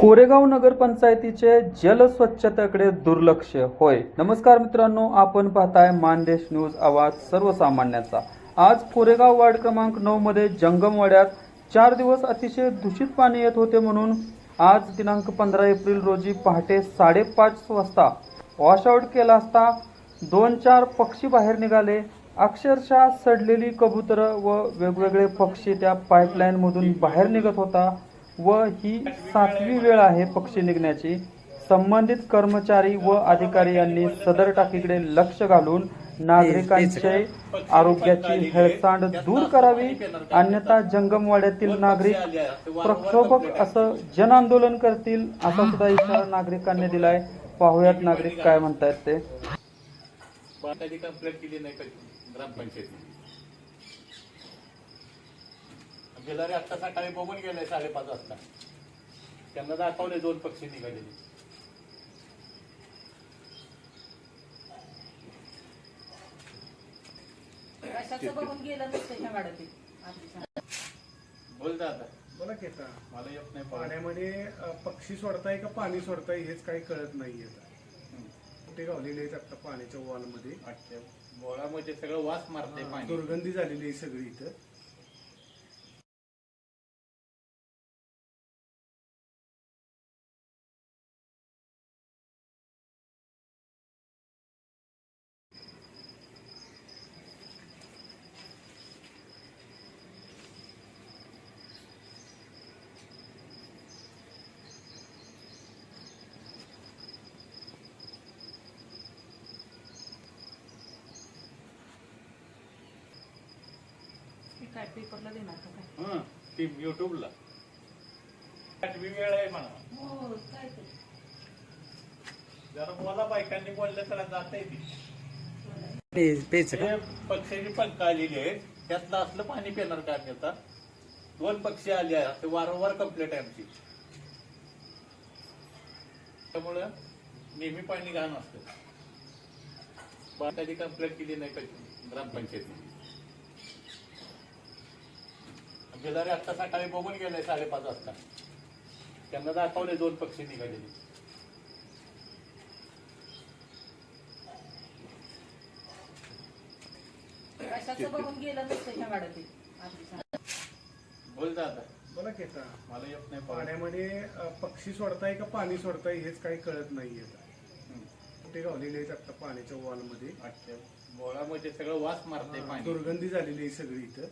कोरेगाव नगरपंचायतीचे जलस्वच्छतेकडे दुर्लक्ष होय. नमस्कार मित्रांनो आपण पाहताय मानदेश न्यूज आवाज सर्वसामान्यांचा. आज कोरेगाव वार्ड क्रमांक नऊ मध्ये जंगमवाड्यात चार दिवस अतिशय दूषित पाणी येत होते म्हणून आज दिनांक पंधरा एप्रिल रोजी पहाटे साडेपाच वाजता वॉशआउट केला असता दोन चार पक्षी बाहेर निघाले. अक्षरशः सडलेली कबुतरं व वेगवेगळे पक्षी त्या पाईपलाईनमधून बाहेर निघत होता. व ही सातवी वेळ आहे पक्षी निघण्याची. संबंधित कर्मचारी व अधिकारी यांनी सदर टाकीकडे लक्ष घालून नागरिकांचे आरोग्याची हेळसांड दूर करावी. अन्यथा जंगमवाड्यातील नागरिक प्रक्षोभक असं जन आंदोलन करतील असा सुद्धा इशारा नागरिकांनी दिलाय. पाहुयात नागरिक काय म्हणतायत ते. केली नाही कधी ग्रामपंचायतीने गेलारे आत्ता सकाळी बघून गेले साडेपाच वाजता. त्यांना दाखवले दोन पक्षी निघालेले. कशाचं बघून गेलं नसतं ह्या गाड्यात आधी सांग. बोल दादा. बोला की आता. मला येत नाही पाणी पाण्यामध्ये अ, पक्षी सोडताय का पाणी सोडताय हेच काही कळत नाहीये आता. कुठे गावलेले आहेत आता पाण्याच्या वॉलमध्ये? अच्छा. बोळामध्ये सगळं वास मारते पाणी. दुर्गंधी झालेली आहे सगळी इथं. काय पेपरला देणार का काय? हं, ती युट्यूबला आठवी वेळ आहे म्हणा. हो काय ते? जरा बोला बायकांनी बोललं तर जाता येते पेच हे पक्ष्याची पंख आलेली आहेत. त्यातलं असलं पाणी पिणार का आम्ही आता? दोन पक्षी आले आहेत. ते वारंवार कंप्लेंट आहे आमची. त्यामुळं नेहमी पाणी घाण असतं. बा- कधी कंप्लेंट केली नाही कधी ग्रामपंचायतीने. गेलारे आत्ता सकाळी बघून गेले साडेपाच वाजता. त्यांना दाखवले दोन पक्षी निघालेले. कशाचं बघून गेलं नसतं ह्या गाड्यात आधी सांग. बोल दादा. बोला की आता. मला येत नाही पाणी पाण्यामध्ये अ, पक्षी सोडताय का पाणी सोडताय हेच काही कळत नाहीये आता. हं. कुठे गावलेले आहेत आता पाण्याच्या वॉलमध्ये? अच्छा. बोळामध्ये सगळं वास मारते पाणी. दुर्गंधी झालेली आहे सगळी इथं.